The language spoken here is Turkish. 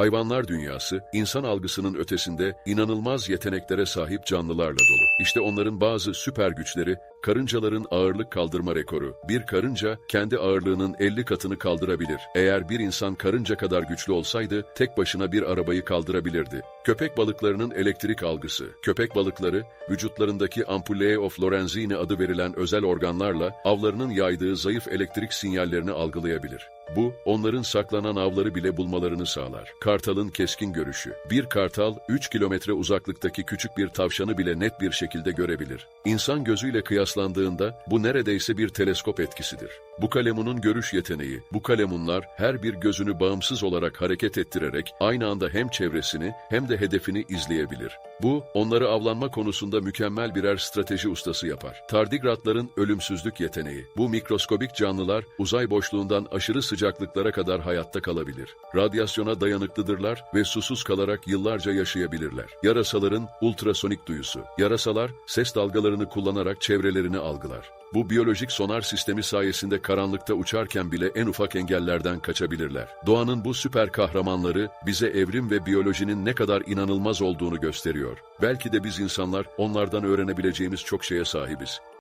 Hayvanlar dünyası, insan algısının ötesinde inanılmaz yeteneklere sahip canlılarla dolu. İşte onların bazı süper güçleri, karıncaların ağırlık kaldırma rekoru. Bir karınca kendi ağırlığının 50 katını kaldırabilir. Eğer bir insan karınca kadar güçlü olsaydı, tek başına bir arabayı kaldırabilirdi. Köpek balıklarının elektrik algısı. Köpek balıkları, vücutlarındaki ampullae of Lorenzini adı verilen özel organlarla avlarının yaydığı zayıf elektrik sinyallerini algılayabilir. Bu, onların saklanan avları bile bulmalarını sağlar. Kartalın keskin görüşü. Bir kartal, 3 kilometre uzaklıktaki küçük bir tavşanı bile net bir şekilde görebilir. İnsan gözüyle kıyaslandığında bu neredeyse bir teleskop etkisidir. Bu kalemunun görüş yeteneği, bu kalemunlar her bir gözünü bağımsız olarak hareket ettirerek aynı anda hem çevresini hem de hedefini izleyebilir. Bu, onları avlanma konusunda mükemmel birer strateji ustası yapar. Tardigratların ölümsüzlük yeteneği. Bu mikroskobik canlılar uzay boşluğundan aşırı sıcaklıklara kadar hayatta kalabilir. Radyasyona dayanıklıdırlar ve susuz kalarak yıllarca yaşayabilirler. Yarasaların ultrasonik duyusu. Yarasalar ses dalgalarını kullanarak çevrelerini algılar. Bu biyolojik sonar sistemi sayesinde karanlıkta uçarken bile en ufak engellerden kaçabilirler. Doğanın bu süper kahramanları bize evrim ve biyolojinin ne kadar inanılmaz olduğunu gösteriyor. Belki de biz insanlar onlardan öğrenebileceğimiz çok şeye sahibiz.